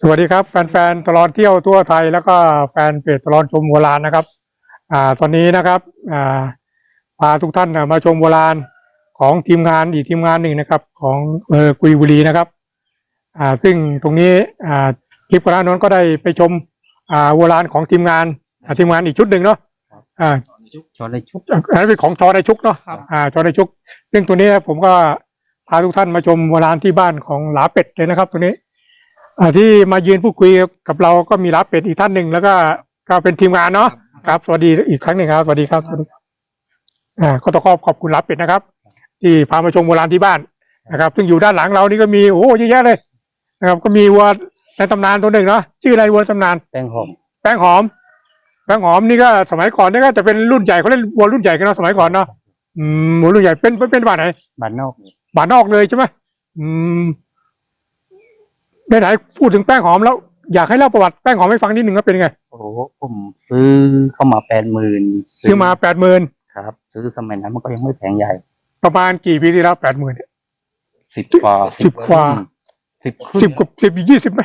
สวัสดีครับ แฟนๆตลอดเที่ยวทั่วไทยแล้วก็แฟนเพจตลอดชมโบราณนะครับ อ่า ตอนนี้นะครับ อ่า พาทุกท่านน่ะมาชมโบราณของทีมงานอีกทีมงานหนึ่งนะครับ ของเออกุยบุรีนะครับ อ่า ซึ่งตรงนี้ อ่า คลิปก่อนหน้านั้นก็ได้ไปชม อ่า โบราณของทีมงานอ่าทีมงานอีกชุดหนึ่งเนาะ อ่าชอนในชุกอันนั้นเป็นของชอไดชุกเนาะครับอ่า ชอไดชุก ซึ่งตัวนี้ผมก็พาทุกท่านมาชมโบราณที่บ้านของหลาเป็ดเลยนะครับ ตัวนี้อ่า ที่มายืนพูดคุยกับเราก็มีหลาเป็ดอีกท่านหนึ่งแล้วก็ก็เป็นทีมงานเนาะครับ สวัสดีอีกครั้งหนึ่งครับสวัสดีครับสวัสดีครับอ่าก็ต้องขอบขอบคุณหลาเป็ดนะครับ ที่พามาชมโบราณที่บ้านนะครับ ซึ่งอยู่ด้านหลังเรานี่ก็มีโอ้โหเยอะแยะเลยนะครับ ก็มีวัวในตำนานตัวหนึ่งเนาะชื่ออะไรวัวในตำนานแป้งหอมแป้งหอมแป้งหอมนี่ก็สมัยก่อนนี่ก็จะเป็นรุ่นใหญ่เขาเล่นวัวรุ่นใหญ่กันเนาะสมัยก่อนเนาะอืมวัวรุ่นใหญ่เป็นเป็นเป็นบาทไหนบ้านนอกนี่บาทนอกเลยใช่ไหมอืม ไหนไหนพูดถึงแป้งหอมแล้วอยากให้เล่าประวัติแป้งหอมให้ฟังนิดหนึ่งว่าเป็นยังไง โอ้โหผมซื้อเข้ามาแปดหมื่นซื้อมาแปดหมื่นครับ ซื้อสมัยนั้นมันก็ยังไม่แพงใหญ่ ประมาณกี่ปีที่แล้วแปดหมื่นสิบกว่าสิบกว่าสิบสิบกับสิบยี่สิบไหม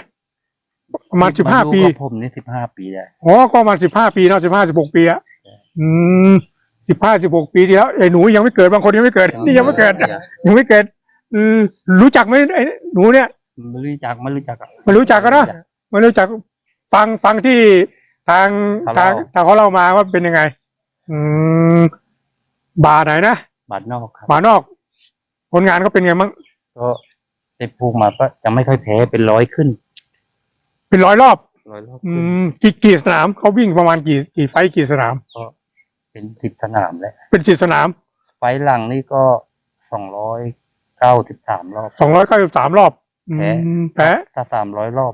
ประมาณสิบห้าปีกับผมนี่สิบห้าปีได้อ๋อก็ประมาณสิบห้าปีเนาะสิบห้าสิบหกปีอะอืมสิบห้าสิบหกปีที่แล้วไอ้หนูยังไม่เกิดบางคนยังไม่เกิดนี่ยังไม่เกิดยังไม่เกิดอืมรู้จักไหมไอ้หนูเนี่ย ไม่รู้จักไม่รู้จักอะไม่รู้จักกันนะไม่รู้จักฟังฟังที่ทางเขาทางเล่าทางเขาเล่ามาว่าเป็นยังไง อืมบาร์ไหนนะบ้านนอกครับบาร์นอกผลงานเขาเป็นไงมั้งก็ได้พูกมาก็จะไม่ค่อยแพ้เป็นร้อยขึ้น เป็นร้อยรอบร้อยรอบอืขึ้นมกี่กี่สนามเขาวิ่งประมาณกี่กี่ไฟท์กี่สนาม ก็เป็นสิบสนามแล้วเป็นสิบสนามไฟล์หลังนี่ก็สองร้อยเก้าสิบสามรอบสองร้อยเก้าสิบสามรอบอื แพ้มแพ้ถ้าสามร้อยรอบ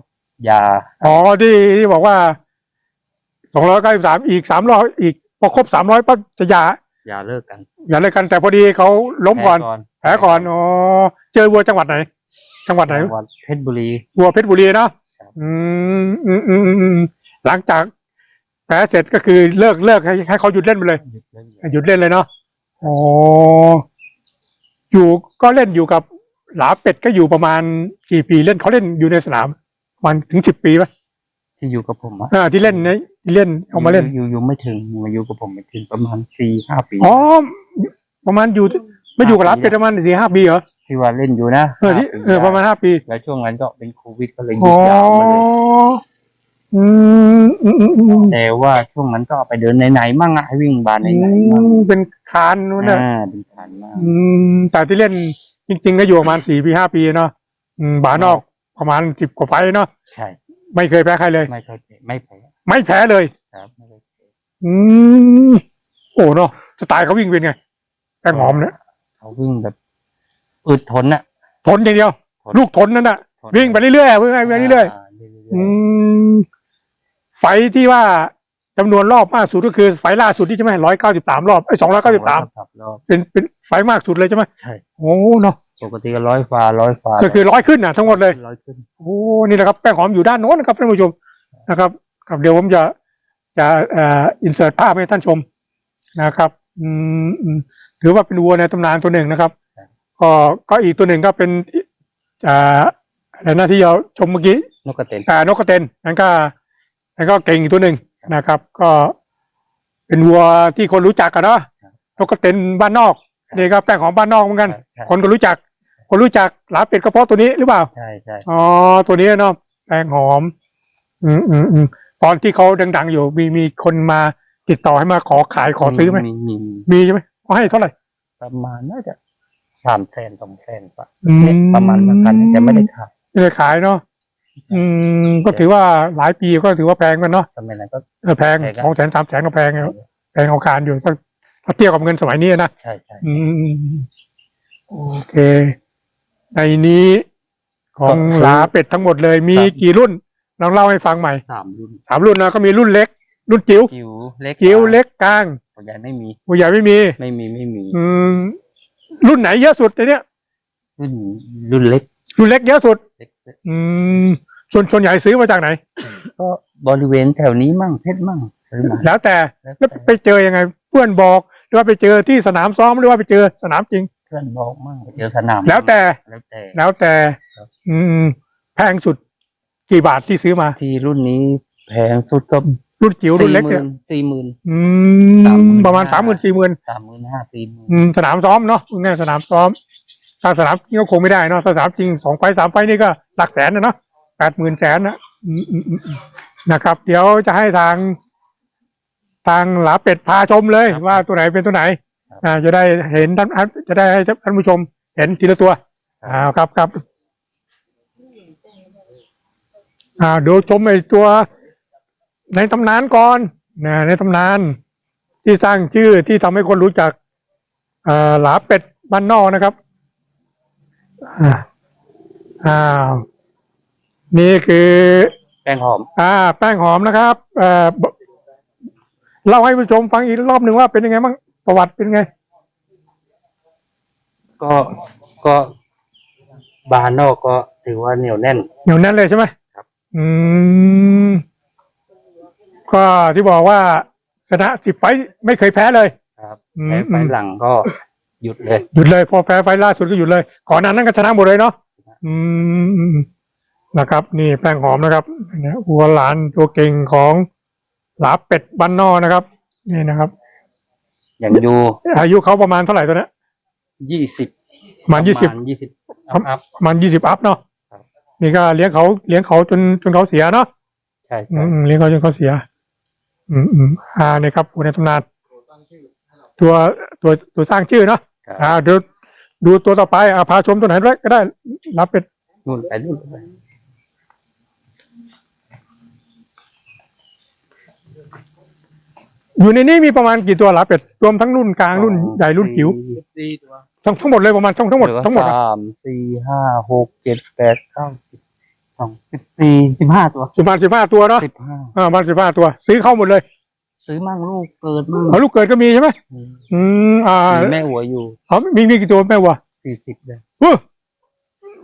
ยา อ๋อที่ที่บอกว่าสองร้อยเก้าสิบสามอีกสามรอบอีกพอครบสามร้อยปั๊บจะหย่ายาเลิกกันอย่าเลยกันแต่พอดีเขาล้มก่อน แผลก่อนอ๋อเจอวัวจังหวัดไหน จังหวัดไหนจังหวัดเพชรบุรีวัวเพชรบุรีเนาะครับอืมอืมอืมอืมอืมหลังจากแผลเสร็จก็คือเลิกเลิกให้ให้เขาหยุดเล่นไปเลย หยุดเล่นเลยหยุดเล่นเลยเนาะอ๋ออยู่ก็เล่นอยู่กับ หลาเป็ดก็อยู่ประมาณกี่ปีเล่นเขาเล่นอยู่ในสนามประมันถึงสิบปีไหมที่อยู่กับผมอะอ่าที่เล่นเนี่ยที่เล่นเอามาเล่น อยู่อยู่ไม่ถึงมาอยู่กับผมไม่ถึงประมาณสี่ห้าปีอ๋อประมาณอยู่ไม่อยู่กับหลาเป็ดประมาณสี่ห้าปีเหรอที่ว่าเล่นอยู่นะเออที่ห้ปีเออประมาณห้าปี แล้วช่วงนั้นก็เป็นโควิดก็เลยหยุอ๋ดอยาวมาเลยอืมอืมอืมอืมแต่ว่าช่วงนั้นก็ไปเดินไหนๆมั่งอะให้วิ่งบานไหนๆมั่งอืมเป็นคานนู่นนะอ่าเป็นผ่านมากอืมแต่ที่เล่น จริง ๆ ก็อยู่ประมาณสี่ปีห้าปีเนาะอืมบานอกประมาณสิบกว่าไฟล์เนาะใช่ไม่เคยแพ้ใครเลย ไม่เคยแพ้ไม่แพ้ไม่แพ้เลย ครับไม่เคยแพ้อืมโอ้เนาะสไตล์เขาวิ่งเป็นไงแป้งหอมเนี่ยเขาวิ่งแบบอึดทนอะทนอย่างเดียว ทน ลูกทนนั่นน่ะ ทนวิ่งไปเรื่อยๆวิ่งไปเรื่อยาเรื่อยๆอืมไฟล์ที่ว่า จำนวนรอบมากสุดก็คือไฟล์ล่าสุดที่ใช่ไหมร้อยเก้าสิบสามรอบไอ้สองร้อยๆเก้าสิบสามครับรอบเป็นเป็นไฟล์มากสุดเลยใช่ไหมใช่ โอ้เนาะปกติก็ร้อยฟ้าร้อยฟ้าก็คือร้อยขึ้นน่ะทั้งหมดเลยร้อยขึ้นโอ้นี่นะครับแป้งหอมอยู่ด้านโน้นนะครับท่านผู้ชมนะครับครับเดี๋ยวผมจะจะเอ่ออินเสิร์ตภาพให้ท่านชมนะครับ อืมอืมถือว่าเป็นวัวในตำนานตัวหนึ่งนะครับ ก็ก็อีกตัวหนึ่งก็เป็นอ่าอะไรนะที่เราชมเมื่อกี้นกกระเต็นอ่านกกระเต็นนั่นก็นั่นก็เก่งอีกตัวหนึ่ง นะครับ ก็เป็นวัวที่คนรู้จักกันเนาะนกกระเต็นบ้านนอกนี่ก็แป้งหอมบ้านนอกเหมือนกัน ใช่ คนก็รู้จัก คนรู้จักหลาเป็ดก็เพราะตัวนี้หรือเปล่า ใช่ใช่อ๋อตัวนี้เนาะแป้งหอม อืมอืมอืมตอนที่เขาดัง ๆ อยู่มีมีคนมาติดต่อให้มาขอขายขอซื้อไหมมีมีมีมีใช่ไหมเขาให้เท่าไหร่ประมาณน่าจะสามแสนสองแสนปะอืมเนี่ยประมาณนั้นกันแต่ไม่ได้ขายไม่ได้ขายเนาะ อืมก็ถือว่าหลายปีก็ถือว่าแพงกันเนาะสมัยนั้นก็เออแพงแพงครับสองแสนสามแสนก็แพงแล้วแพงเอาคารอยู่ถ้าถ้าเทียบกับเงินสมัยนี้นะใช่ใช่อืมโอเค ในนี้ของหลาเป็ดทั้งหมดเลยมีกี่รุ่นลองเล่าให้ฟังใหม่สามรุ่นสามรุ่นนะก็มีรุ่นเล็ก รุ่นจิ๋วจิ๋วเล็กจิ๋วเล็กกลางหัวใหญ่ไม่มีผู้ใหญ่ไม่มี ไม่มีไม่มี อืมรุ่นไหนเยอะสุดในเนี้ยรุ่นรุ่นเล็ก รุ่นเล็กเยอะสุดเล็กอืม ส่วนส่วนใหญ่ซื้อมาจากไหน ก็บริเวณแถวนี้มั่งเพชรมั่งซื้อมา แล้วแต่แล้วแล้วแต่ ไปเจอยังไง เพื่อนบอกหรือว่าไปเจอที่สนามซ้อมหรือว่าไปเจอสนามจริง เพื่อนบอกมั่งไปเจอสนามแล้วแต่แล้วแต่ แล้วแต่ ครับ อืม แพงสุด กี่บาทที่ซื้อมา ที่รุ่นนี้แพงสุดก็รุ่นจิ๋วรุ่นเล็กหเนี่ยมื่นสี่หมื่น อืสามหมื่มนประมาณห้าสามหมื่นสี่หมื่นสามหมื่นห้าสี่หมื่นอืมสนามซ้อมเนาะง่ายๆสนามซ้อม ถ้าสนามจริงก็คงไม่ได้เนาะถ้าสนามจริงสองไฟล์สามไฟล์นี่ก็หลักแสนนะเนาะแปดหมื่นแสนนะอืมอืมอืมอืมนะครับ เดี๋ยวจะให้ทาง ทางหลาเป็ดพาชมเลย ว่าตัวไหนเป็นตัวไหน อ่า จะได้เห็นท่านจะได้ให้ท่านผู้ชม เห็นทีละตัวอ่าครับครับอ่าดูชมไอ้ตัวในตำนานก่อนนะในตำนาน ที่สร้างชื่อที่ทำให้คนรู้จักเอ่อหลาเป็ดบ้านนอกนะครับ อ่าอ่านี่คือแป้งหอม อ่า แป้งหอมนะครับเอ่อบอกเล่าให้ผู้ชมฟังอีกรอบหนึ่งว่าเป็นยังไงบ้างประวัติเป็นไง ก็ก็บานนอกก็ถือว่าเหนียวแน่น เหนียวแน่นเลยใช่ไหมครับ อืม ก็ที่บอกว่าชนะสิบไฟต์ไม่เคยแพ้เลย ครับอืม แพ้ไฟอืมหลังก็ หยุดเลยหยุดเลยพอแพ้ไฟต์ล่าสุดก็หยุดเลย ก่อนหนานั้นก็ชนะหมดเลยเนาะอืมอืมนะครับ นี่แป้งหอมนะครับเนี่ยหัวหลานตัวเก่งของหลาเป็ดบ้านนอกนะครับ นี่นะครับ อย่างอยู่อายุเขาประมาณเท่าไหร่ตัวเนี้ยยี่สิบประมาณยี่สิบยี่สิบครับอัพประมาณยี่สิบอัพเนาะครับนี่ก็เลี้ยงเขาเลี้ยงเขาจนจนเขาเสียเนาะใช่อืใช่มอืมเลี้ยงเขาจนเขาเสีย อืมอืมอ่าเนี่ยครับผู้ในตำนานตัวตัวตัวสร้างชื่อเนาะ ครับ อ่าเดี๋ยวดูตัวต่อไปอ่าพาชมตัวไหนด้วยก็ได้รับเป็นนู่นไปนู่นไปอยู่ในนี้มีประมาณกี่ตัวรับเป็ดรวมทั้งรุ่นกลางรุ่นใหญ่รุ่นจิ๋วสี่ทั้งทั้งหมดเลยประมาณทั้งทั้งหมดเยวทั้งหมดอะสามสี่ห้าหกเจ็ดแปดเก้าสิบสองสิบสี่สิบห้าตัวสิบมาสิบห้าตัวเนาะสิบห้าอ่าประมาณสิบห้าตัว ซื้อเข้าหมดเลย ซื้อมั่งลูกเกิดมั่งเอาลูกเกิดก็มีใช่ไหมอืมอ่ามีแม่หัวอยู่เอามีมีกี่ตัวแม่วัวสี่สิบเลยเออ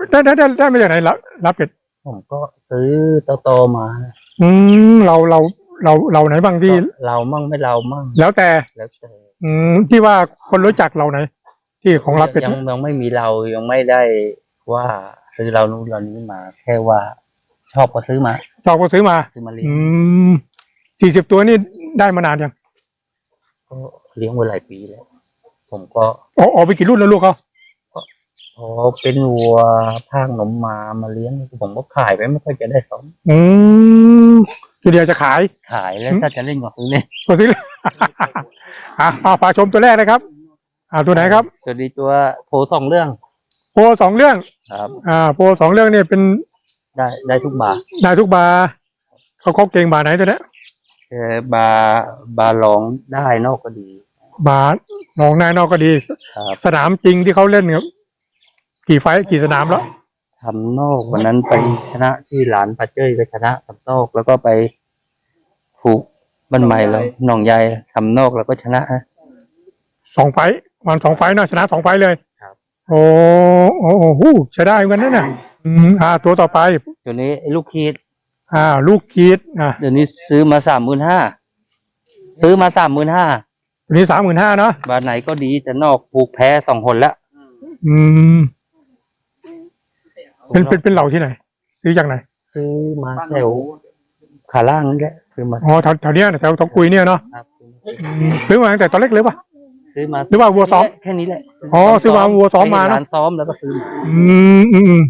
ได้ได้ได้ได้มาจากไหนรับรับเป็ดผมก็ซื้อโตๆมา อืมเราเราเราเราไหนบ้างที่ก็เรามั่งไม่เรามั่ง แล้วแต่แล้วแต่อืมที่ว่าคนรู้จักเราไหน ที่ของรับเป็ดยังยังไม่มีเรายังไม่ได้ว่าซื้อเรานู้นเรานี้มา แค่ว่า ชอบก็ซื้อมาจอกก็ซื้อมาซื้อมาเลี้ยงอืมสี่สิบตัวนี่ ได้มานานยังก็เลี้ยงมาหลายปีแล้ว ผมก็ออกออกไปกี่รุ่นแล้วลูกเขาพอเป็นวัวพากนมมามาเลี้ยง ผมก็ขายไปไม่ค่อยจะได้สองอืมทีเดียวจะขาย ขายแล้วถ้าจะเล่นก็ซื้อเล่นก็ซื้ออะเอาพาชมตัวแรกนะครับ อ่าตัวไหนครับสวัสดีตัวโพสองเรื่อง โพลสองเรื่องครับ อ่า โพลสองเรื่องเนี่ยเป็นได้ได้ทุกบาทได้ทุกบาร์เขาเขาเก่งบาร์ไหนตัวเนี้ย เออบาบาลองได้นอกก็ดี บาร์หนองนายนอกก็ดี ครับ สนามจริงที่เขาเล่นเนี่ยกี่ไฟท์กี่สนามแล้ว ทำนอกวันนั้นไปชนะที่หลานปาเจ้ยก็ชนะทำนอกแล้วก็ไปผูกบ้านใหม่แล้วหนองใหญ่ทำนอกแล้วก็ชนะฮะ สองไฟท์วันสองไฟท์เนาะชนะสองไฟท์เลยครับ โอ้โอ้โอ้โหใช้ได้เหมือนกันนะเนี่ยอืมอ่าตัวต่อไป เดี๋ยวนี้ไอ้ลูกคีด อ่า ลูกคีดอ่าเดี๋ยวนี้ซื้อมาสามหมื่นห้าซื้อมาสามหมื่นห้าตัวนี้สามหมื่นห้าเนาะบ้านไหนก็ดีแต่นอกผูกแพ้สองคนละอืม เป็นเป็นเป็นเหล่าที่ไหน ซื้อจากไหนซื้อมาแถวขาล่างนี่แหละซื้อมาอ๋อแถวแถวเนี้ยแถวตองกุยเนี่ยเนาะครับอืมซื้อมาตั้งแต่ตอนเล็กเลยปะซื้อมาหรือว่าวัวซ้อมแค่นี้แหละอ๋อซื้อมาวัวซ้อมมานะให้ร้านซ้อมแล้วก็ซื้อมาอืมอืม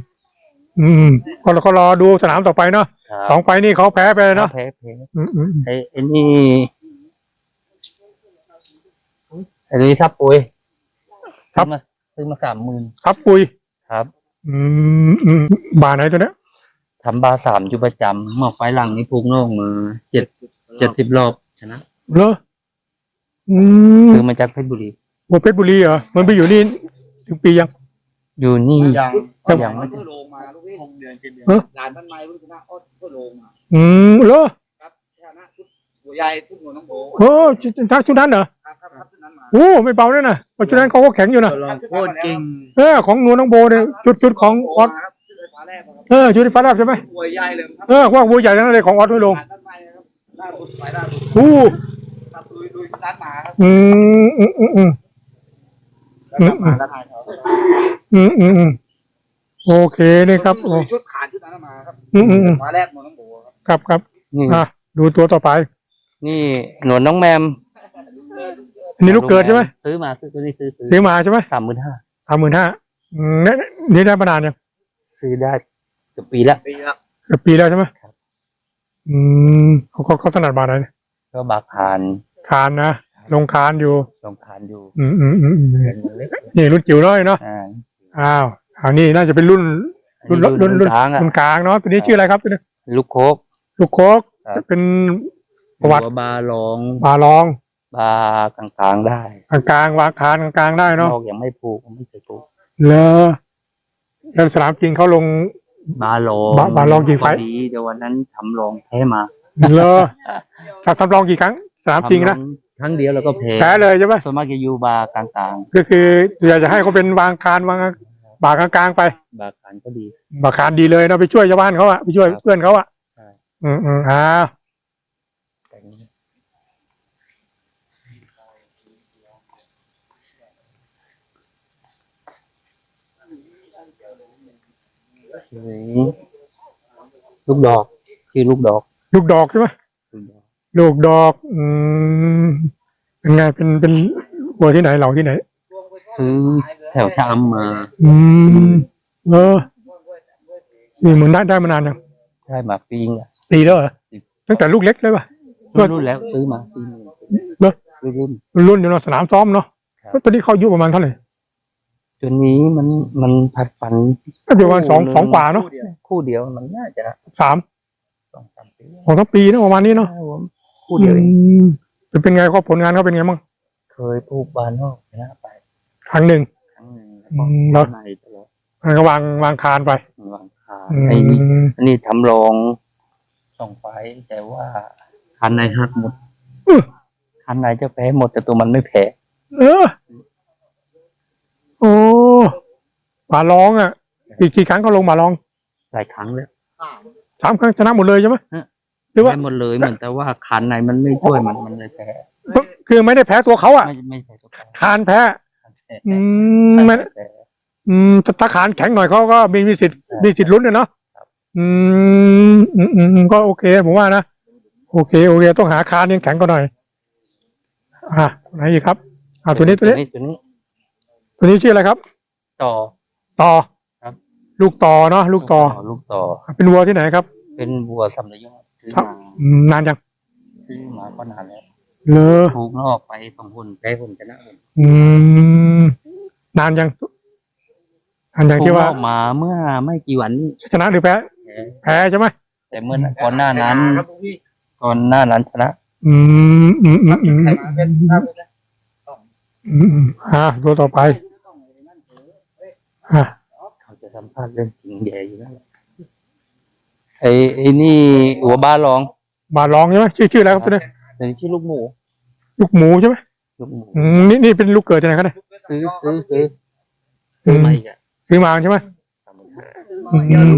อืมอืมก็ก็รอดูสนามต่อไปเนาะครับสองไฟท์นี่เขาแพ้ไปเลยเนาะแพ้แพ้อืมอืมอืมไอ้ไอ้นี่ไอ้นี่ทับปุยซื้อมาซื้อมาสามหมื่นครับปุยครับ อืมอืมบาร์ไหนตัวเนี้ยทำบาสามอยู่ประจำเมื่อไฟล์หลังนี้พูกนอกมาเจ็ดเจ็ดสิบรอบชนะเหรออืมซื้อมาจากเพชรบุรีบัวเพชรบุรีเหรอมันไปอยู่นี่ถึงปียัง อยู่นี่ ยังครับ ยังไม่ เพิ่งลงมาลูกพี่หกเดือนเจ็ดเดือนเอ้อ หลานบ้านไม้เพิ่งชนะอ้อเพิ่งลงมาอืมเหรอครับชนะชุดหัวใหญ่ชุดหัวน้องโบโอ้ชุดชุดชุดนั้นเหรอครับครับครับชุดนั้นมา โอ้ไม่เบาเลยนะเพราะชุดนั้นเขาก็แข็งอยู่นะลองโคตรเก่งเออของนวลน้องโบเนี่ยชุดชุดของออสครับชุดไฟฟ้าแรกครับเออชุดที่ฟ้ารับใช่ไหมหัวใหญ่เลยครับเออว่าวัวใหญ่ทั้งนั้นเลยของออสไม่ลงหลานบ้านไม้นะครับล่าสุดไฟล่าสุดโอ้ครับลุยลุยชุดนั้นมาครับอืมอืมอืมอืมแล้วกลับมาแล้วทายเขา อืมอืมอืมโอเคนี่ครับโอ้ชุดขานชุดนั้นมาครับอืมอืมอืมหมาแรกหมดน้องโบครับครับครับนี่อะดูตัวต่อไป นี่หนวดน้องแมมอันนี้ลูกเกิดใช่ไหมซื้อมาซื้อตัวนี้ซื้อซื้ซื้อมาใช่ไหมสามหมื่นห้าสามหมื่นห้านี่นี่ได้มานานยังซื้อได้เกือบปีละปีครับเกือบปีแล้วใช่ไหมครับอืมเขาเขาเขาถนัดบาทไหนเนี่ยก็บาคารคานนะ ลงคานอยู่ ลงคานอยู่อืมอืมอืมอืมเป็นเล็กนี่รุ่นจิ๋วน้อยเนาะอ่าอ้าวอันนี้น่าจะเป็นรุ่น รุ่นรุ่นรุ่นกลางอะ รุ่นกลางเนาะตัวนี้ชื่ออะไรครับตัวนี้ลูกโคก ลูกโคกครับ เป็นประวัติหับาลองบาลองบากลางกลางๆได้กลางกลางๆวางคานกลางกลางๆได้เนาะนอกยังไม่ผูกไม่เคยผูกเลอแล้วสนามจริงเขาลง บาลองบาบาลองกี่ไฟท์พดีเดี๋ยววันนั้นทำลองแพ้มา เลอทำทำลองกี่ครั้งสนามจริงนะทำลอ ครั้งเดียวแล้วก็แพ้แพ้เลยใช่ไหมส่วนมากจะอยู่บากลางกลางก็คืออยากจะให้เขาเป็นวางคานวางบากลางกลางๆไป ๆ บากลางก็ดี บาคานดีเลยเนาะไปช่วยชาวบ้านเขาอะไปช่วยครับเพื่อนเขาอะใช่ อืมอืมอ้าวแต่งนี้นี่ลูกดอก ชื่อลูกดอก ลูกดอกใช่ไหม ลูกดอกลูกดอกอืมเป็นไงเป็นเป็นวัวที่ไหนเหล่าที่ไหน ซื้อแถวชะอำมาอืมเออสี่หมื่นได้ได้มานานยังได้มาปีงอะปีแล้วเหรอตั้งแต่ลูกเล็กเลยป่ะรุ่นรุ่นแล้วซื้อมาสี่หมื่นเหรอรุ่นรุ่น รุ่นอยู่เนาะสนามซ้อมเนาะครับ แล้วตอนนี้เขาอายุประมาณเท่าไหร่จนนี้มันมันผัดฝันก็ประมาณสองสองกว่าเนาะคู่เดียวคู่เดียวมันน่าจะสามสองสามปีสองสามปีนะประมาณนี้เนาะ ครับผมคู่เดียวเองอืมเป็นเป็นไงเขาผลงานเขาเป็นไงบ้างเคยปลูกบานนอกชนะไปครั้งหนึ่งครั้งหนึ่งอืมแล้แล้ววในตลอดมันก็วางวางคานไปวางคาอืไอ้นี่มอันนี้ทำรองส่งไฟแต่ว่าคันในหักหมดอื้อคันในจะแพ้หมดแต่ตัวมันไม่แพ้เออโอ้บาลองอะกี่กี่ครั้งเขาลงบาลองหลายครั้งแล้วสามครั้งชนะหมดเลยใช่ไหม ฮะหรือว่าแพ้หมดเลยเหมือนแต่ว่าคันในมันไม่ช่วยมันมันเลยแพ้คือไม่ได้แพ้ตัวเขาอะไม่ไม่ใช่ตัวแพ้คานแพ้คันแพ้อืมไม่แพ้ อืมถ้าขานแข็งหน่อยเขาก็มีมีสิทธิ์ใช่ มีสิทธิ์ลุ้นเลยเนาะครับอืมอืมอืมอืมก็โอเค ผมว่านะโอเค โอเค ต้องหาคานยังแข็งกว่าหน่อย อะไหนอีกครับอ่าตัวนี้ตัวนี้ ตัวนี้ตัวนี้ชื่ออะไรครับ ต่อ ต่อครับ ลูกต่อเนาะลูกต่อลูกต่อ เป็นวัวที่ไหนครับ เป็นบัวสำเร็จ ซื้อครับมาอืมนานยังซื้อมาก็นานแล้วเลอถูกนอกไปสองคนแพ้คนชนะคนอืมนานยังนานยังถูที่กนว่าอกมาเมื่อไม่กี่วันนี้ชนะหรือแพ้แพ้แพ้ใช่ไหมแต่เมื่อก่อนหน้านั้นครับพวกพี่ก่อนหน้านั้นชนะอืมอืมอืมอืมใครอืมาเป็นหน้าเป็นนะมอืมอ่าตัวต่อไปอ่าเขาจะสัมภาษณ์เรื่องจริงแย่อยู่นั่นแหละ ไอ้ไอ้นี่หัวบ้าลองบาลองใช่ไหมชื่อชื่ออะไรครับตัวนี้เป็นชื่อลูกหมูลูกหมูใช่ไหมลูกหมูอืมนี่นี่เป็นลูกเกิดจากไหนกันเนี่ยซื้อซื้อซื้ออืซื้อมมาอีกอะซื้อมาใช่ไหมอืม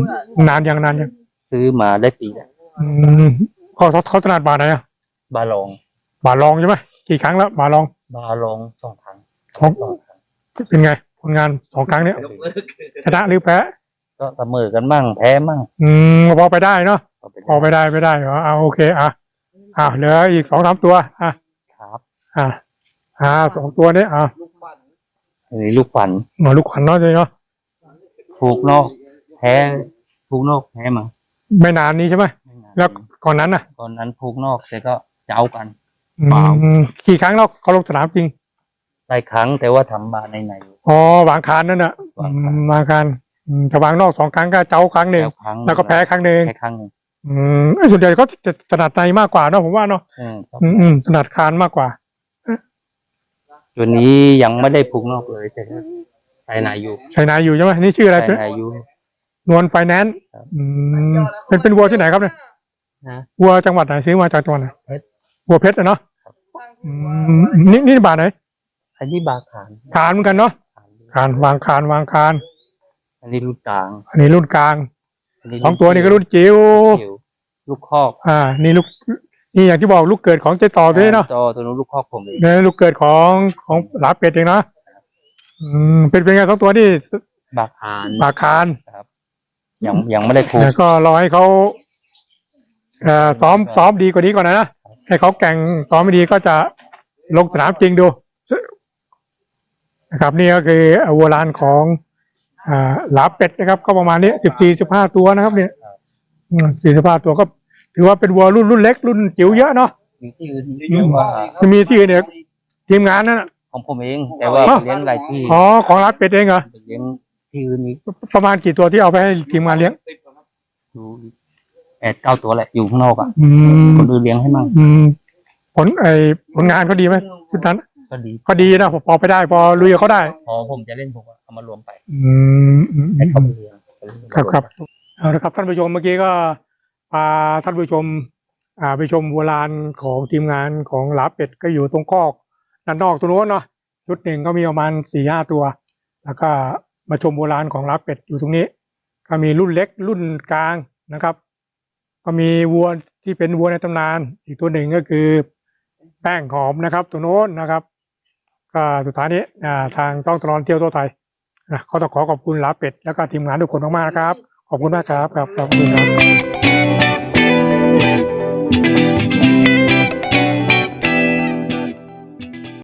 นานยังนานยังซื้อมาได้ปีแล้วอืมเขาเขาเขาถนัดบาไหนอะบาลองบาลองใช่ไหมกี่ครั้งแล้วบาลอง บาลองสองครั้งสองสองครั้งเป็นไงผลงานสองครั้งเนี้ยยกเลิกชนะหรือแพ้ ก็เสมอกันมั่งแพ้มั่งอืมพอไปได้เนาะก็เป็นพอไปได้ไปได้เหรออ่าโอเคอะอะเหลืออีกสองสามตัวอะครับอะอ่าสองตัวนี้อะลูกปั่นอันนี้ลูกฝันหมอลูกขวัญเนาะเลยเนาะถูกนอก แพ้ถูกนอกแพ้มาไม่นานนี้ใช่ไหมไม่นานแล้วก่อนนั้นน่ะตอนนั้นถูกนอกแต่ก็จะเอากัน อืเปล่า มกี่ครั้งแล้วเขาลงสนามจริงหลายครั้งแต่ว่าทำบาในในอยู่อ๋อวางคานนั่นน่ะวางคาน อืมวางคาน อืมถ้าวางนอกสองครั้งก็เจ้าครั้งหนึ่งแล้วครั้งแล้วก็แพ้ครั้งหนึ่งแพ้ครั้งหนึ่งอืมเอ้ยส่วนใหญ่เขาจะถนัดในมากกว่าเนาะผมว่าเนาะอืมครับอืมอืมถนัดคานมากกว่า ตัวนี้ยังไม่ได้ผูกนอกเลยแต่ก็ใส่นาอยู่ใช่นายอยู่ใช่ไหมนี่ชื่ออะไรใส่นาอยู่ นวลไฟแนนซ์ครับ อืมเป็นเป็นวัวที่ไหนครับเนี่ยนะ วัวจังหวัดไหนซื้อมาจากจังหวัดไหนเพชร วัวเพชรอะเนาะอืมนี่นี่บาทไหนอันนี้บาขาน คานเหมือนกันเนาะคานวางคานวางคาน อันนี้ลูกกลางอันนี้รุ่นกลางอันนี้สองตัวนี้ก็รุ่นจิ๋วจิ๋วลูกคอกอ่า นี่ลูก นี่อย่างที่บอกลูกเกิดของเจ๊ต่อด้วยเนาะจอตัวนู้นลูกคอกผมเองเนี่ยลูกเกิดของของหลาเป็ดเองนะอืมเป็นเป็นไงสองตัวนี่สบากหานปากคานยังยังไม่ได้ผูก แล้วก็รอให้เขาเอ่อซ้อมซ้อมดีกว่านี้ก่อนนะให้เขาแข่งซ้อมไม่ดีก็จะลงสนามจริงดูนะครับ นี่ก็คือวัวลานของ อ่าหลาเป็ดนะครับ ก็ประมาณนี้สิบสี่สิบห้าตัวนะครับ เนี่ยสี่สิบห้าตัวก็ ถือว่าเป็นวัวรุ่นรุ่นเล็ก รุ่นจิ๋วเยอะเนาะมีที่อื่นอืมว่าจะมีที่อื่นเนี่ยทีมงานนั่นน่ะ ของผมเอง แต่ว่าอ๋อ เลี้ยงหลายที่อ๋อของหลาเป็ดเองเหรอเลี้ยงที่อื่นอีกประมาณกี่ตัวที่เอาไปให้ทีมงานเลี้ยงสิบครับอยู่อีกแปดเก้าตัวแหละอยู่ข้างนอกอะอืมคนอื่นเลี้ยงให้มั่งอืมผลไอผลงานเขาดีไหมชุดนั้น ก็ดีก็ดีนะพอไปได้ พอลุยกับเขาได้พอผมจะเล่นผมก็เอามารวมไปอืมอืมให้เขาไปเลี้ยงครับครับเอาละครับท่านผู้ชมเมื่อกี้ก็พาท่านผู้ชมอ่าไปชมโบราณของทีมงานของหลาเป็ดก็อยู่ตรงคอกด้านนอกตรงโน้นเนาะชุดหนึ่งก็มีประมาณสี่ห้าตัว แล้วก็มาชมโบราณของหลาเป็ดอยู่ตรงนี้ ก็มีรุ่นเล็กรุ่นกลางนะครับ ก็มีวัวที่เป็นวัวในตำนาน อีกตัวหนึ่งก็คือแป้งหอมนะครับตรงโน้นนะครับ ก็สุดท้ายนี้ทางต้องตลอดเที่ยวทั่วไทยนะก็ต้องขอขอบคุณลาเป็ดแล้วก็ทีมงานทุกคนมากๆนะครับ ขอบคุณมากครับครับขอบคุณครับ